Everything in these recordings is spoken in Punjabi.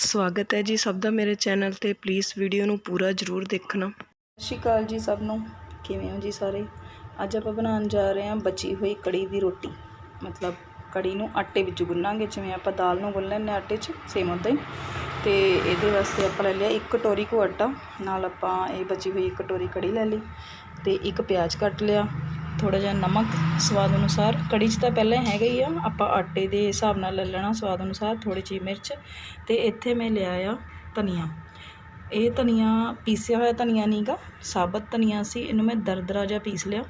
ਸਵਾਗਤ ਹੈ ਜੀ ਸਭ ਦਾ ਮੇਰੇ ਚੈਨਲ ਤੇ। ਪਲੀਜ਼ ਵੀਡੀਓ ਨੂੰ ਪੂਰਾ ਜ਼ਰੂਰ ਦੇਖਣਾ। ਸਤਿ ਸ਼੍ਰੀ ਅਕਾਲ ਜੀ ਸਭ ਨੂੰ। ਕਿਵੇਂ ਹੋ ਜੀ ਸਾਰੇ? ਅੱਜ ਆਪਾਂ ਬਣਾਉਣ ਜਾ ਰਹੇ ਹਾਂ ਬਚੀ ਹੋਈ ਕੜੀ ਦੀ ਰੋਟੀ। ਮਤਲਬ ਕੜੀ ਨੂੰ ਆਟੇ ਵਿੱਚ ਗੁੰਨਾਂਗੇ, ਜਿਵੇਂ ਆਪਾਂ ਦਾਲ ਨੂੰ ਗੁੰਨ ਲੈਂਦੇ ਹਾਂ ਆਟੇ 'ਚ ਸੇਮ ਉੱਦਾਂ ਹੀ। ਤੇ ਇਹਦੇ ਵਾਸਤੇ ਆਪਾਂ ਲੈ ਲਿਆ ਇੱਕ ਕਟੋਰੀ ਕੋ ਆਟਾ। ਨਾਲ ਆਪਾਂ ਇਹ ਬਚੀ ਹੋਈ ਇੱਕ ਕਟੋਰੀ ਕੜੀ ਲੈ ਲਈ। ਤੇ ਇੱਕ ਪਿਆਜ਼ ਕੱਟ ਲਿਆ। ਥੋੜਾ ਜਿਹਾ ਨਮਕ ਸਵਾਦ ਅਨੁਸਾਰ ਕੜੀ 'ਚ ਤਾਂ ਪਹਿਲਾਂ ਹੈਗਾ ਹੀ ਆ, ਆਪਾਂ ਆਟੇ ਦੇ ਹਿਸਾਬ ਨਾਲ ਲੈ ਲੈਣਾ ਸਵਾਦ ਅਨੁਸਾਰ ਥੋੜੀ ਜਿਹੀ ਮਿਰਚ ਤੇ ਇੱਥੇ ਮੈਂ ਲਿਆ ਆ ਧਨੀਆ। ਇਹ ਧਨੀਆ ਪੀਸਿਆ ਹੋਇਆ ਧਨੀਆ ਨਹੀਂਗਾ ਸਾਬਤ ਧਨੀਆ ਸੀ, ਇਹਨੂੰ ਮੈਂ ਦਰਦਰਾ ਜਿਹਾ ਪੀਸ ਲਿਆ।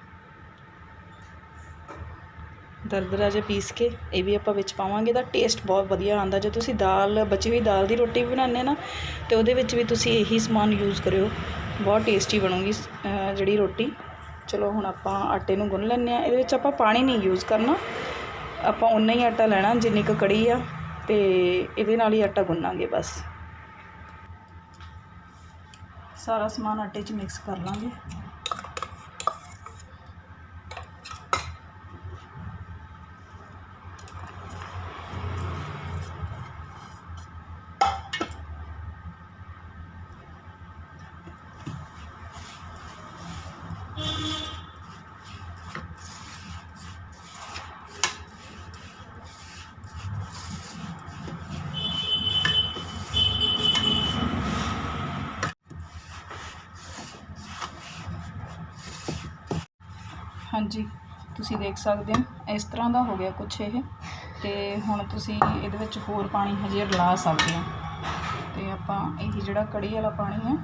ਦਰਦਰਾ ਜਿਹਾ ਪੀਸ ਕੇ ਇਹ ਵੀ ਆਪਾਂ ਵਿੱਚ ਪਾਵਾਂਗੇ ਤਾਂ ਟੇਸਟ ਬਹੁਤ ਵਧੀਆ ਆਉਂਦਾ। ਜੇ ਤੁਸੀਂ ਦਾਲ, ਬਚੀ ਹੋਈ ਦਾਲ ਦੀ ਰੋਟੀ ਵੀ ਬਣਾਉਂਦੇ ਨਾ, ਤੇ ਉਹਦੇ ਵਿੱਚ ਵੀ ਤੁਸੀਂ ਇਹੀ ਸਮਾਨ ਯੂਜ਼ ਕਰਿਓ। ਬਹੁਤ ਟੇਸਟੀ ਬਣੂਗੀ ਜਿਹੜੀ ਰੋਟੀ। ਚਲੋ ਹੁਣ ਆਪਾਂ ਆਟੇ ਨੂੰ ਗੁੰਨ ਲੈਂਦੇ ਆ ਇਹਦੇ ਵਿੱਚ ਆਪਾਂ ਪਾਣੀ ਨਹੀਂ ਯੂਜ਼ ਕਰਨਾ। ਆਪਾਂ ਉਨਾ ਹੀ ਆਟਾ ਲੈਣਾ, ਜਿੰਨੀ ਕੁ ਕੜੀ ਆ। ਤੇ ਇਹਦੇ ਨਾਲ ਹੀ ਆਟਾ ਗੁੰਨਾਂਗੇ ਬਸ। ਸਾਰਾ ਸਮਾਨ ਆਟੇ 'ਚ ਮਿਕਸ ਕਰ ਲਾਂਗੇ। ਹਾਂਜੀ। ਤੁਸੀਂ ਦੇਖ ਸਕਦੇ ਹੋ, ਇਸ ਤਰ੍ਹਾਂ ਦਾ ਹੋ ਗਿਆ ਕੁਛ ਇਹ। ਤੇ ਹੁਣ ਤੁਸੀਂ ਇਹਦੇ ਵਿੱਚ ਹੋਰ ਪਾਣੀ ਹਜੇ ਰਲਾ ਸਕਦੇ ਹੋ। ਤੇ ਆਪਾਂ ਇਹ ਜਿਹੜਾ ਕੜੀ ਵਾਲਾ ਪਾਣੀ ਹੈ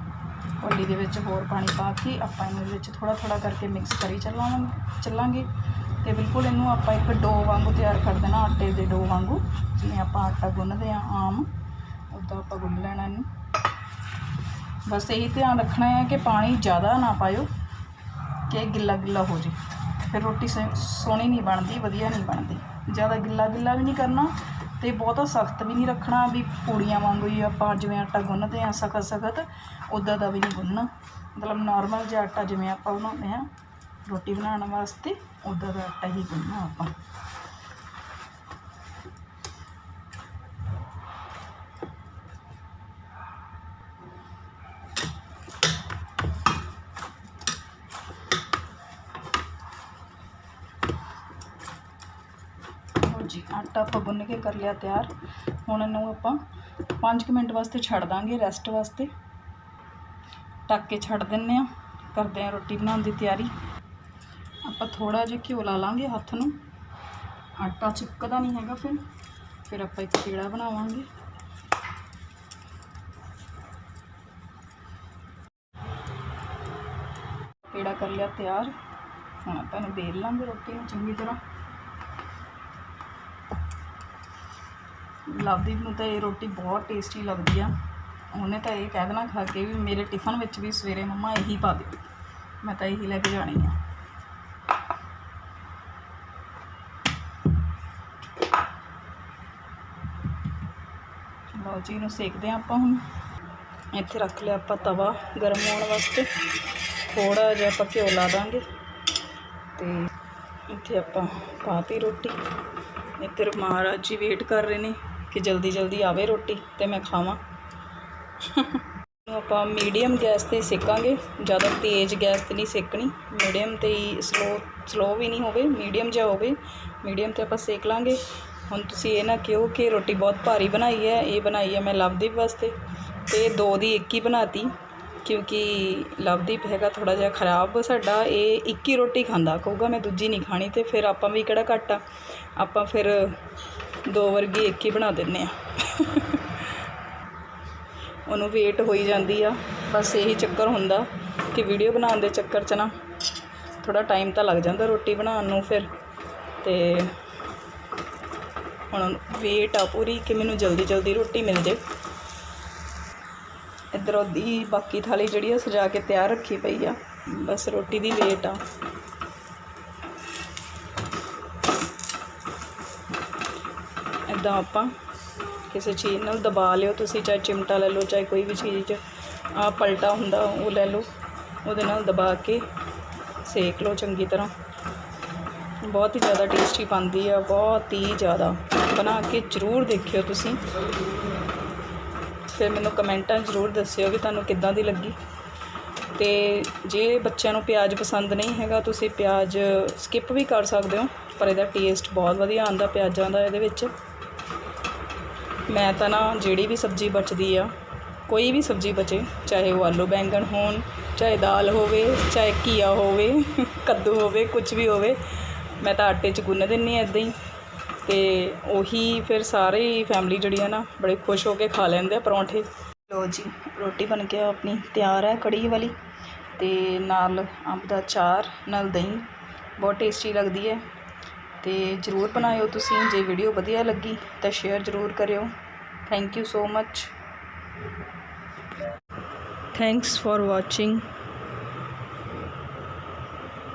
ਕੋਲੀ ਦੇ ਵਿੱਚ ਹੋਰ ਪਾਣੀ ਪਾ ਕੇ ਆਪਾਂ ਇਹਨੂੰ ਇਹਦੇ ਵਿੱਚ ਥੋੜਾ ਥੋੜਾ ਕਰਕੇ ਮਿਕਸ ਕਰੀ ਚੱਲਾਂਗੇ ਚੱਲਾਂਗੇ। ਤੇ ਬਿਲਕੁਲ ਇਹਨੂੰ ਆਪਾਂ ਇੱਕ ਡੋ ਵਾਂਗੂ ਤਿਆਰ ਕਰ ਦੇਣਾ, ਆਟੇ ਦੇ ਡੋ ਵਾਂਗੂ। ਜਿਵੇਂ ਆਪਾਂ ਆਟਾ ਗੁੰਨਦੇ ਆ ਆਮ, ਉੱਦਾਂ ਆਪਾਂ ਗੁੰਨ ਲੈਣਾ ਇਹਨੂੰ। ਬਸ ਇਹੀ ਧਿਆਨ ਰੱਖਣਾ ਹੈ ਕਿ ਪਾਣੀ ਜ਼ਿਆਦਾ ਨਾ ਪਾਇਓ, ਕਿ ਇਹ ਗਿੱਲਾ ਗਿੱਲਾ ਹੋ ਜੇ ਫਿਰ ਰੋਟੀ ਸ- ਸੋਹਣੀ ਨਹੀਂ ਬਣਦੀ, ਵਧੀਆ ਨਹੀਂ ਬਣਦੀ। ਜ਼ਿਆਦਾ ਗਿੱਲਾ ਗਿੱਲਾ ਵੀ ਨਹੀਂ ਕਰਨਾ ਤੇ ਬਹੁਤਾ ਸਖਤ ਵੀ ਨਹੀਂ ਰੱਖਣਾ ਵੀ ਪੂੜੀਆਂ ਵਾਂਗੂ ਹੀ ਆਪਾਂ ਜਿਵੇਂ ਆਟਾ ਗੁੰਨਦੇ ਆ ਸਖਤ ਸਖਤ ਉੱਦਾਂ ਦਾ ਵੀ ਨਹੀਂ ਗੁੰਨਣਾ। ਮਤਲਬ ਨਾਰਮਲ ਜਿਹਾ ਆਟਾ ਜਿਵੇਂ ਆਪਾਂ ਬਣਾਉਂਦੇ ਆ ਰੋਟੀ ਬਣਾਉਣ ਵਾਸਤੇ ਉੱਦਾਂ ਦਾ ਆਟਾ ਹੀ ਗੁੰਨਣਾ ਆਪਾਂ ਲਓ ਜੀ ਆਟਾ ਆਪਾਂ ਗੁੰਨ ਕੇ ਕਰ ਲਿਆ ਤਿਆਰ। ਹੁਣ ਇਹਨੂੰ ਆਪਾਂ 5 ਮਿੰਟ ਵਾਸਤੇ ਛੱਡ ਦਾਂਗੇ ਰੈਸਟ ਵਾਸਤੇ। ਢੱਕ ਕੇ ਛੱਡ ਦਿੰਨੇ ਆ ਕਰਦੇ ਆ ਰੋਟੀ ਬਣਾਉਣ ਦੀ ਤਿਆਰੀ। ਆਪਾਂ ਥੋੜਾ ਜਿਹਾ ਘਿਓ ਲਾ ਲਾਂਗੇ ਹੱਥ ਨੂੰ। ਆਟਾ ਚਿਪਕਦਾ ਨਹੀਂ ਹੈਗਾ ਫਿਰ। ਫਿਰ ਆਪਾਂ ਇੱਕ ਪੇੜਾ ਬਣਾਵਾਂਗੇ। ਪੇੜਾ ਕਰ ਲਿਆ ਤਿਆਰ। ਹੁਣ ਆਪਾਂ ਇਹਨੂੰ ਬੇਲ ਲਾਂਗੇ ਰੋਟੀ ਨੂੰ ਚੰਗੀ ਤਰ੍ਹਾਂ। ਲਵਦੀਪ ਨੂੰ ਤਾਂ ਇਹ ਰੋਟੀ ਬਹੁਤ ਟੇਸਟੀ ਲੱਗਦੀ ਆ। ਉਹਨੇ ਤਾਂ ਇਹ ਕਹਿ ਦੇਣਾ ਖਾ ਕੇ ਵੀ ਮੇਰੇ ਟਿਫਨ ਵਿੱਚ ਵੀ ਸਵੇਰੇ ਮੰਮਾ ਇਹੀ ਪਾ ਦਿਓ। ਮੈਂ ਤਾਂ ਇਹੀ ਲੈ ਕੇ ਜਾਣੀ ਆ। ਲਓ ਜੀ, ਇਹਨੂੰ ਸੇਕਦੇ ਆ ਆਪਾਂ ਹੁਣ। ਇੱਥੇ ਰੱਖ ਲਿਆ ਆਪਾਂ ਤਵਾ ਗਰਮ ਹੋਣ ਵਾਸਤੇ। ਥੋੜਾ ਜਿਹਾ ਆਪਾਂ ਘਿਓ ਲਾ ਦਾਂਗੇ। ਤੇ ਇੱਥੇ ਆਪਾਂ ਪਾਤੀ ਰੋਟੀ। ਇੱਧਰ ਮਹਾਰਾਜ ਜੀ ਵੇਟ ਕਰ ਰਹੇ ਨੇ। ਕਿ ਜਲਦੀ ਜਲਦੀ ਆਵੇ ਰੋਟੀ ਤੇ ਮੈਂ ਖਾਵਾਂ। ਇਹਨੂੰ ਆਪਾਂ ਮੀਡੀਅਮ ਗੈਸ ਤੇ ਸੇਕਾਂਗੇ। ਜ਼ਿਆਦਾ ਤੇਜ਼ ਗੈਸ ਤੇ ਨਹੀਂ ਸੇਕਣੀ। ਮੀਡੀਅਮ ਤੇ ਹੀ ਸਲੋ ਸਲੋ ਵੀ ਨਹੀਂ ਹੋਵੇ, ਮੀਡੀਅਮ ਜਿਹਾ ਹੋਵੇ। ਮੀਡੀਅਮ ਤੇ ਆਪਾਂ ਸੇਕ ਲਾਂਗੇ। ਹੁਣ ਤੁਸੀਂ ਇਹ ਨਾ ਕਿਹੋ ਕਿ ਰੋਟੀ ਬਹੁਤ ਭਾਰੀ ਬਣਾਈ ਹੈ, ਇਹ ਬਣਾਈ ਹੈ ਮੈਂ ਲਵਦੀਪ ਵਾਸਤੇ। ਤੇ ਦੋ ਦੀ ਇੱਕ ਹੀ ਬਣਾਤੀ, ਕਿਉਂਕਿ ਲਵਦੀਪ ਹੈਗਾ ਥੋੜਾ ਜਿਹਾ ਖਰਾਬ ਸਾਡਾ, ਇਹ ਇੱਕ ਹੀ ਰੋਟੀ ਖਾਂਦਾ ਕਹੂਗਾ ਮੈਂ ਦੂਜੀ ਨਹੀਂ ਖਾਣੀ ਤੇ ਫਿਰ ਆਪਾਂ ਵੀ ਕਿਹੜਾ ਘੱਟ ਆ। ਆਪਾਂ ਫਿਰ ਦੋ ਵਰਗੀ ਇੱਕ ਹੀ ਬਣਾ ਦਿੰਨੇ ਆ। ਉਹਨੂੰ ਵੇਟ ਹੋਈ ਜਾਂਦੀ ਆ। ਬਸ ਇਹੀ ਚੱਕਰ ਹੁੰਦਾ ਕਿ ਵੀਡੀਓ ਬਣਾਉਣ ਦੇ ਚੱਕਰ 'ਚ ਨਾ ਥੋੜਾ ਟਾਈਮ ਤਾਂ ਲੱਗ ਜਾਂਦਾ ਰੋਟੀ ਬਣਾਉਣ ਨੂੰ ਫਿਰ। ਤੇ ਹੁਣ ਵੇਟ ਆ ਪੂਰੀ ਕਿ ਮੈਨੂੰ ਜਲਦੀ ਜਲਦੀ ਰੋਟੀ ਮਿਲ ਜੇ। ਇੱਧਰ ਉਹਦੀ ਬਾਕੀ ਥਾਲੀ ਜਿਹੜੀ ਆ ਸਜਾ ਕੇ ਤਿਆਰ ਰੱਖੀ ਪਈ ਆ। ਬਸ ਰੋਟੀ ਦੀ ਵੇਟ ਆ। ਇਦਾਂ ਆਪਾਂ ਕਿਸੇ ਚੀਜ਼ ਨਾਲ ਦਬਾ ਲਿਓ, ਤੁਸੀਂ ਚਾਹੇ ਚਿਮਟਾ ਲੈ ਲਓ, ਚਾਹੇ ਕੋਈ ਵੀ ਚੀਜ਼ ਆ ਪਲਟਾ ਹੁੰਦਾ, ਉਹ ਲੈ ਲਓ, ਉਹਦੇ ਨਾਲ ਦਬਾ ਕੇ ਸੇਕ ਲਓ ਚੰਗੀ ਤਰ੍ਹਾਂ। ਬਹੁਤ ਹੀ ਜ਼ਿਆਦਾ ਟੇਸਟੀ ਬਣਦੀ ਆ, ਬਹੁਤ ਹੀ ਜ਼ਿਆਦਾ। ਬਣਾ ਕੇ ਜ਼ਰੂਰ ਦੇਖਿਓ ਤੁਸੀਂ। ਫਿਰ ਮੈਨੂੰ ਕਮੈਂਟਾਂ ਜ਼ਰੂਰ ਦੱਸਿਓ ਵੀ ਤੁਹਾਨੂੰ ਕਿੱਦਾਂ ਦੀ ਲੱਗੀ। ਤੇ ਜੇ ਬੱਚਿਆਂ ਨੂੰ ਪਿਆਜ਼ ਪਸੰਦ ਨਹੀਂ ਹੈਗਾ, ਤੁਸੀਂ ਪਿਆਜ਼ ਸਕਿਪ ਵੀ ਕਰ ਸਕਦੇ ਹੋ, ਪਰ ਇਹਦਾ ਟੇਸਟ ਬਹੁਤ ਵਧੀਆ ਆਉਂਦਾ ਪਿਆਜ਼ਾਂ ਦਾ ਇਹਦੇ ਵਿੱਚ। ਮੈਂ ਤਾਂ ਨਾ ਜਿਹੜੀ ਵੀ ਸਬਜ਼ੀ ਬਚਦੀ ਆ, ਕੋਈ ਵੀ ਸਬਜ਼ੀ ਬਚੇ, ਚਾਹੇ ਉਹ ਆਲੂ ਬੈਂਗਣ ਹੋਣ, ਚਾਹੇ ਦਾਲ ਹੋਵੇ, ਚਾਹੇ ਘੀਆ ਹੋਵੇ, ਕੱਦੂ ਹੋਵੇ ਕੁਝ ਵੀ ਹੋਵੇ, ਮੈਂ ਤਾਂ ਆਟੇ 'ਚ ਗੁੰਨ ਦਿੰਨੀ ਆ ਇਦਾਂ ਹੀ। ਤੇ ਉਹੀ ਫਿਰ ਸਾਰੀ ਫੈਮਿਲੀ ਜਿਹੜੀ ਆ ਨਾ ਬੜੇ ਖੁਸ਼ ਹੋ ਕੇ ਖਾ ਲੈਂਦੇ ਆ ਪਰੌਂਠੇ। ਲੋ ਜੀ, ਰੋਟੀ ਬਣ ਕੇ ਆਪਣੀ ਤਿਆਰ ਹੈ ਕੜੀ ਵਾਲੀ। ਤੇ ਨਾਲ ਅੰਬ ਦਾ ਚਾਰ ਨਾਲ ਦਹੀਂ, ਬਹੁਤ ਟੇਸਟੀ ਲੱਗਦੀ ਹੈ। ਤੇ ਜਰੂਰ ਬਣਾਇਓ ਤੁਸੀਂ, ਜੇ ਵੀਡੀਓ ਵਧੀਆ ਲੱਗੀ ਤਾਂ ਸ਼ੇਅਰ ਜਰੂਰ ਕਰਿਓ। Thank you so much thanks for watching